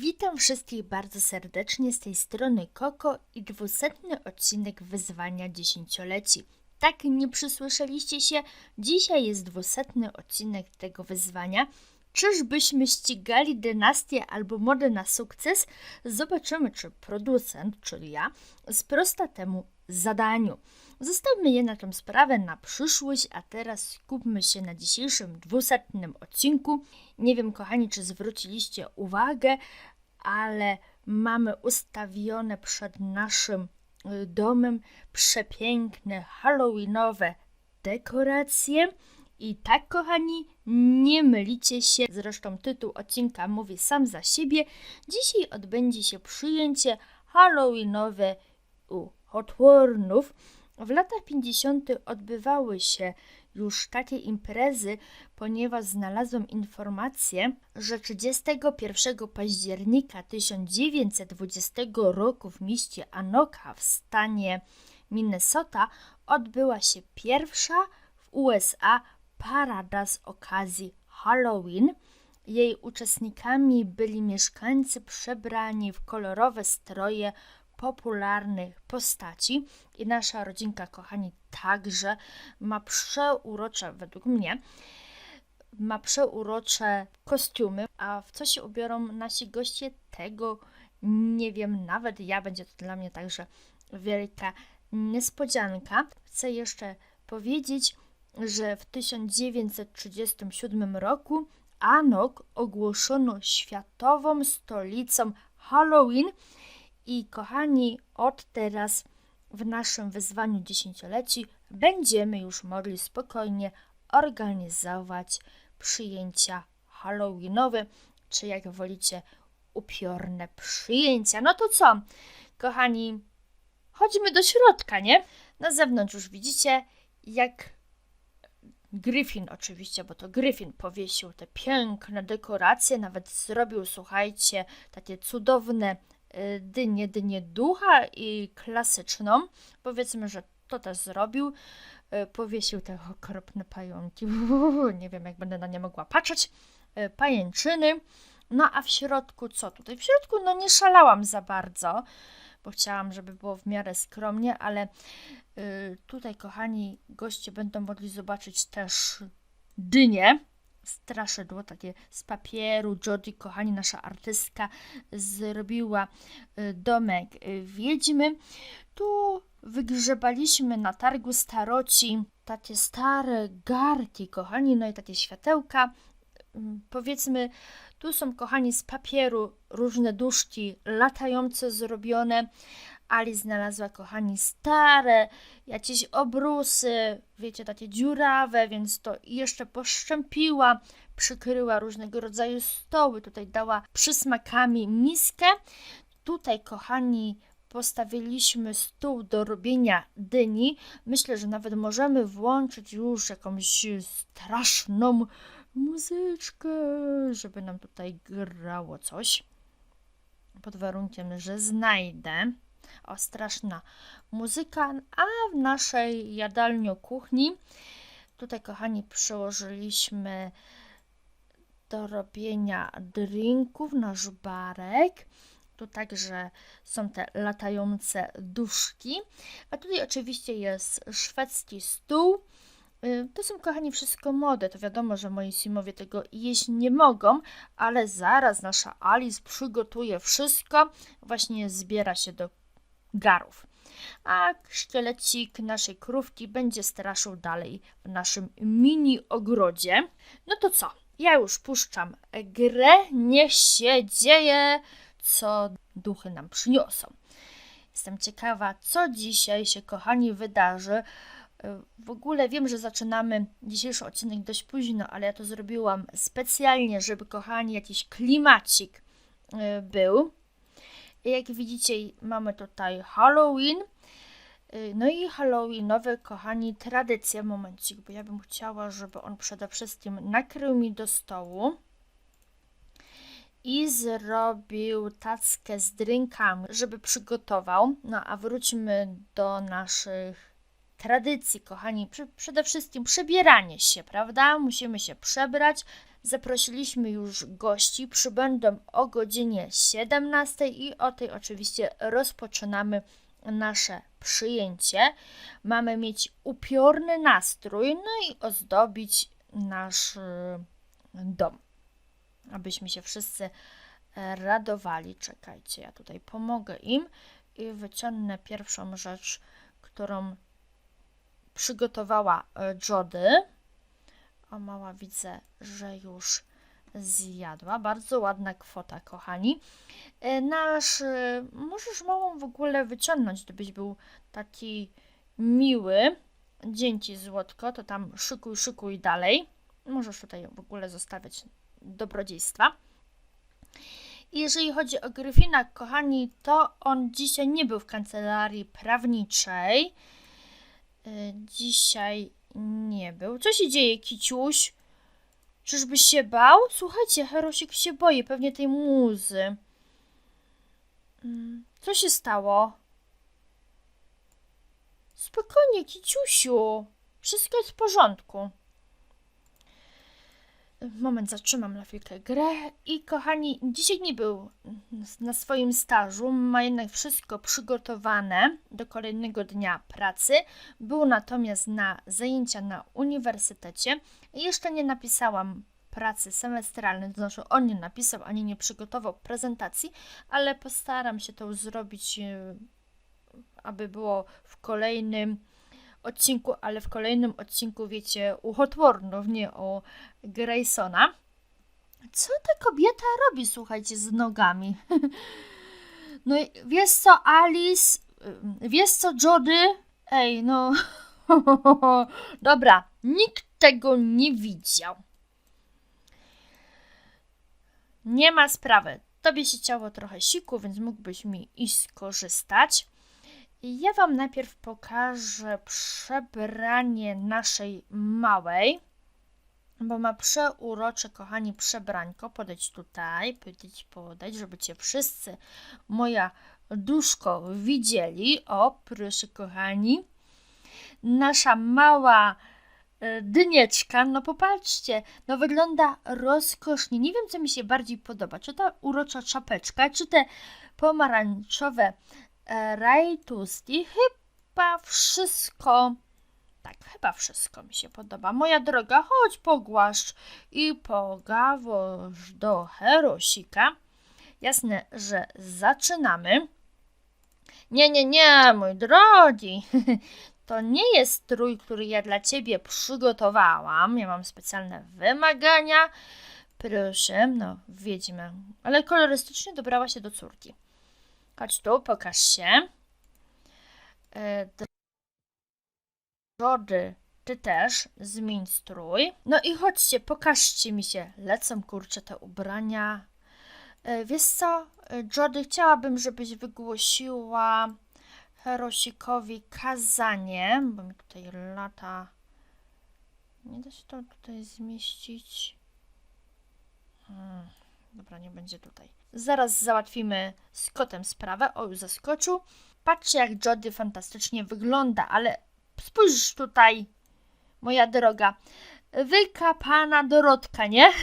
Witam wszystkich bardzo serdecznie z tej strony Koko i dwusetny odcinek wyzwania dziesięcioleci. Tak, nie przysłyszeliście się? Dzisiaj jest dwusetny odcinek tego wyzwania. Czyżbyśmy ścigali dynastię albo modę na sukces? Zobaczymy, czy producent, czyli ja, sprosta temu zadaniu. Zostawmy je na tą sprawę na przyszłość, a teraz skupmy się na dzisiejszym dwusetnym odcinku. Nie wiem, kochani, czy zwróciliście uwagę, ale mamy ustawione przed naszym y, domem przepiękne halloweenowe dekoracje. I tak, kochani, nie mylicie się. Zresztą tytuł odcinka mówi sam za siebie. Dzisiaj odbędzie się przyjęcie halloweenowe u Hotwornów. W latach 50. odbywały się już takie imprezy, ponieważ znalazłam informację, że 31 października 1920 roku w mieście Anoka w stanie Minnesota odbyła się pierwsza w USA parada z okazji Halloween. Jej uczestnikami byli mieszkańcy przebrani w kolorowe stroje popularnych postaci. I nasza rodzinka, kochani, także ma przeurocze, według mnie, ma przeurocze kostiumy, a w co się ubiorą nasi goście, tego nie wiem, nawet ja, będzie to dla mnie także wielka niespodzianka. Chcę jeszcze powiedzieć, że w 1937 roku Anok ogłoszono światową stolicą Halloween i kochani, od teraz w naszym wyzwaniu dziesięcioleci będziemy już mogli spokojnie organizować przyjęcia halloweenowe, czy jak wolicie, upiorne przyjęcia. No to co, kochani, chodźmy do środka, nie? Na zewnątrz już widzicie, jak Gryfin oczywiście, bo to Gryfin powiesił te piękne dekoracje, nawet zrobił, słuchajcie, takie cudowne y, dynie, dynie ducha i klasyczną. Powiedzmy, że to też zrobił. Y, powiesił te okropne pająki. Nie wiem, jak będę na nie mogła patrzeć. Y, pajęczyny. No a w środku co tutaj? W środku no nie szalałam za bardzo, bo chciałam, żeby było w miarę skromnie, ale tutaj, kochani, goście będą mogli zobaczyć też dynie. Straszydło takie z papieru. Jodie, kochani, nasza artystka, zrobiła y, domek wiedźmy. Tu wygrzebaliśmy na targu staroci takie stare garki, kochani, no i takie światełka. Mm, Powiedzmy, tu są, kochani, z papieru różne duszki latające zrobione. Ali znalazła, kochani, stare, jakieś obrusy, wiecie, takie dziurawe, więc to jeszcze poszczępiła, przykryła różnego rodzaju stoły, tutaj dała przysmakami miskę. Tutaj, kochani, postawiliśmy stół do robienia dyni. Myślę, że nawet możemy włączyć już jakąś straszną muzyczkę, żeby nam tutaj grało coś. Pod warunkiem, że znajdę. O, straszna muzyka. A w naszej jadalni kuchni, tutaj, kochani, przełożyliśmy do robienia drinków nasz barek. Tu także są te latające duszki. A tutaj oczywiście jest szwedzki stół. Y, To są, kochani, wszystko mody. To wiadomo, że moi simowie tego jeść nie mogą, ale zaraz nasza Alice przygotuje wszystko. Właśnie zbiera się do garów. A szkielecik naszej krówki będzie straszył dalej w naszym mini ogrodzie. No to co? Ja już puszczam grę. Niech się dzieje, co duchy nam przyniosą. Jestem ciekawa, co dzisiaj się, kochani, wydarzy. W ogóle wiem, że zaczynamy dzisiejszy odcinek dość późno, ale ja to zrobiłam specjalnie, żeby, kochani, jakiś klimacik y, był. Jak widzicie, mamy tutaj Halloween. Y, No i Halloweenowe, kochani, tradycja, momencik, bo ja bym chciała, żeby on przede wszystkim nakrył mi do stołu i zrobił tackę z drinkami, żeby przygotował. No a wróćmy do naszych tradycji, kochani. Przede wszystkim przebieranie się, prawda? Musimy się przebrać. Zaprosiliśmy już gości, przybędą o godzinie 17 i o tej oczywiście rozpoczynamy nasze przyjęcie. Mamy mieć upiorny nastrój, no i ozdobić nasz y, dom, abyśmy się wszyscy e, radowali. Czekajcie, ja tutaj pomogę im i wyciągnę pierwszą rzecz, którą przygotowała e, Jody. O, mała widzę, że już zjadła. Bardzo ładna kwota, kochani. E, Nasz, e, możesz małą w ogóle wyciągnąć, gdybyś był taki miły. Dzięki złotko, to tam szykuj, szykuj dalej. Możesz tutaj w ogóle zostawiać dobrodziejstwa. Jeżeli chodzi o Gryfina, kochani, to on dzisiaj nie był w kancelarii prawniczej. Y, Dzisiaj nie był. Co się dzieje, Kiciuś? Czyżbyś się bał? Słuchajcie, Herosik się boi pewnie tej muzy. Mm, Co się stało? Spokojnie, Kiciusiu. Wszystko jest w porządku. Moment, zatrzymam na chwilkę grę. I kochani, dzisiaj nie był na swoim stażu, ma jednak wszystko przygotowane do kolejnego dnia pracy. Był natomiast na zajęcia na uniwersytecie. Jeszcze nie napisałam pracy semestralnej, to znaczy on nie napisał ani nie przygotował prezentacji, ale postaram się to zrobić, e, aby było w kolejnym odcinku, ale w kolejnym odcinku, wiecie, u Hotwornów, nie u Graysona. Co ta kobieta robi, słuchajcie, z nogami? No i wiesz co, Alice? Ym, Wiesz co, Jody? Ej, no... Dobra, nikt tego nie widział. Nie ma sprawy. Tobie się ciało trochę siku, więc mógłbyś mi iść skorzystać. Ja Wam najpierw pokażę przebranie naszej małej, bo ma przeurocze, kochani, przebrańko. Podejdź tutaj, podejdź, podejdź, żeby Cię wszyscy, moja duszko, widzieli. O, proszę, kochani. Nasza mała e, dynieczka, no popatrzcie, no wygląda rozkosznie. Nie wiem, co mi się bardziej podoba, czy ta urocza czapeczka, czy te pomarańczowe rajtustki. Chyba wszystko, tak, chyba wszystko mi się podoba. Moja droga, chodź pogłaszcz i pogawoż do herosika. Jasne, że zaczynamy. Nie, nie, nie, mój drogi. To nie jest strój, który ja dla ciebie przygotowałam. Ja mam specjalne wymagania. Proszę, no, wiedźmy. Ale kolorystycznie dobrała się do córki. Chodź tu, pokaż się. E, Drody, ty też zmień strój. No i chodźcie, pokażcie mi się. Lecą kurczę te ubrania. E, Wiesz co, e, Jody, chciałabym, żebyś wygłosiła Herosikowi kazanie, bo mi tutaj lata. Nie da się to tutaj zmieścić. Hmm, dobra, nie będzie tutaj. Zaraz załatwimy z kotem sprawę. O, już zaskoczył. Patrzcie, jak Jody fantastycznie wygląda, ale spójrz tutaj, moja droga. Wykapana Dorotka, nie?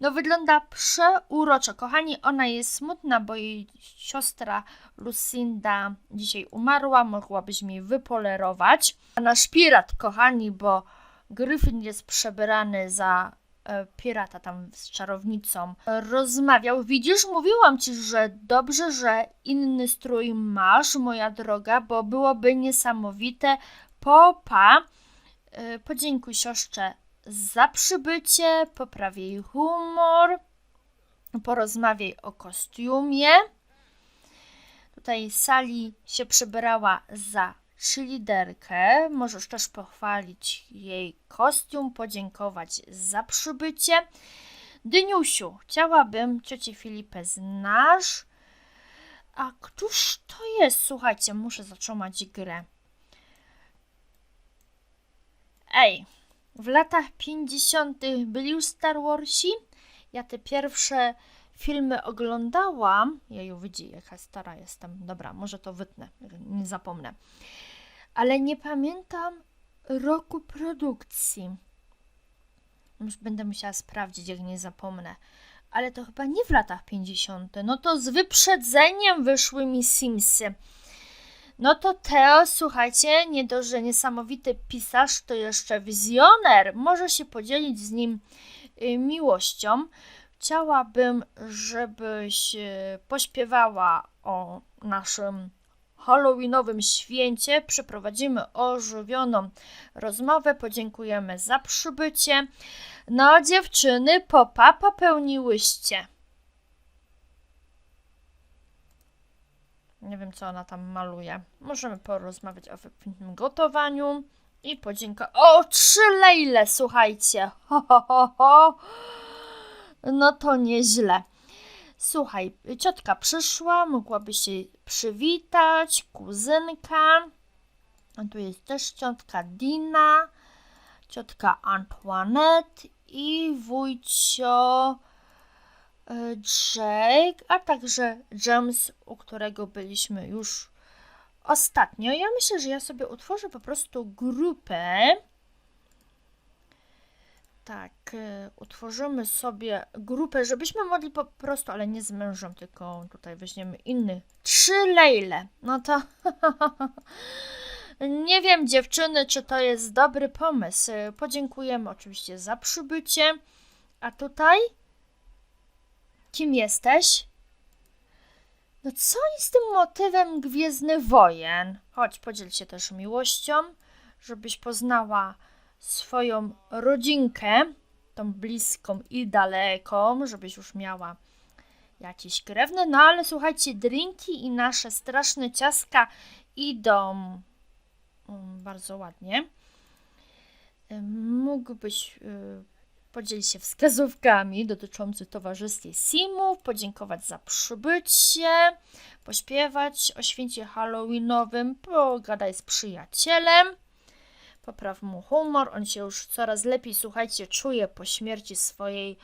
No wygląda przeuroczo. Kochani, ona jest smutna, bo jej siostra Lucinda dzisiaj umarła. Mogłabyś mi wypolerować. A nasz pirat, kochani, bo Gryfin jest przebrany za pirata tam z czarownicą. Rozmawiał. Widzisz, mówiłam ci, że dobrze, że inny strój masz, moja droga, bo byłoby niesamowite. Popa. E, Podziękuj siostrze za przybycie, popraw jej humor, porozmawiaj o kostiumie. Tutaj Sali się przebrała za liderkę. Możesz też pochwalić jej kostium, podziękować za przybycie. Dyniusiu, chciałabym ciocię Filipę znasz. A któż to jest? Słuchajcie, muszę zatrzymać grę. Ej, w latach 50. byli już Star Warsi. Ja te pierwsze filmy oglądałam. Jeju, widzi, jaka stara jestem. Dobra, może to wytnę, nie zapomnę. Ale nie pamiętam roku produkcji. Już będę musiała sprawdzić, jak nie zapomnę. Ale to chyba nie w latach 50. No to z wyprzedzeniem wyszły mi Simsy. No to Teo, słuchajcie, nie dość, że niesamowity pisarz, to jeszcze wizjoner. Może się podzielić z nim y, miłością. Chciałabym, żebyś y, pośpiewała o naszym Halloweenowym święcie. Przeprowadzimy ożywioną rozmowę. Podziękujemy za przybycie. No, dziewczyny, popa popełniłyście. Nie wiem, co ona tam maluje. Możemy porozmawiać o wykwintnym gotowaniu i podziękować. O, trzy lejle, słuchajcie. Ho, ho, ho, ho. No to nieźle. Słuchaj, ciotka przyszła, mogłaby się przywitać, kuzynka. A tu jest też ciotka Dina, ciotka Antoinette i wujcio e, Jake, a także James, u którego byliśmy już ostatnio. Ja myślę, że ja sobie utworzę po prostu grupę. Tak, e, utworzymy sobie grupę, żebyśmy mogli po prostu, ale nie z mężem, tylko tutaj weźmiemy inny. Trzy lejle. No to nie wiem, dziewczyny, czy to jest dobry pomysł. Podziękujemy oczywiście za przybycie. A tutaj? Kim jesteś? No co jest tym motywem Gwiezdny Wojen? Chodź, podziel się też miłością, żebyś poznała swoją rodzinkę, tą bliską i daleką, żebyś już miała jakieś krewne. No ale słuchajcie, drinki i nasze straszne ciaska idą mm, bardzo ładnie. Mógłbyś y, podzielić się wskazówkami dotyczącymi towarzystwie Simów, podziękować za przybycie, pośpiewać o święcie Halloweenowym, pogadaj z przyjacielem. Popraw mu humor, on się już coraz lepiej, słuchajcie, czuje po śmierci swojej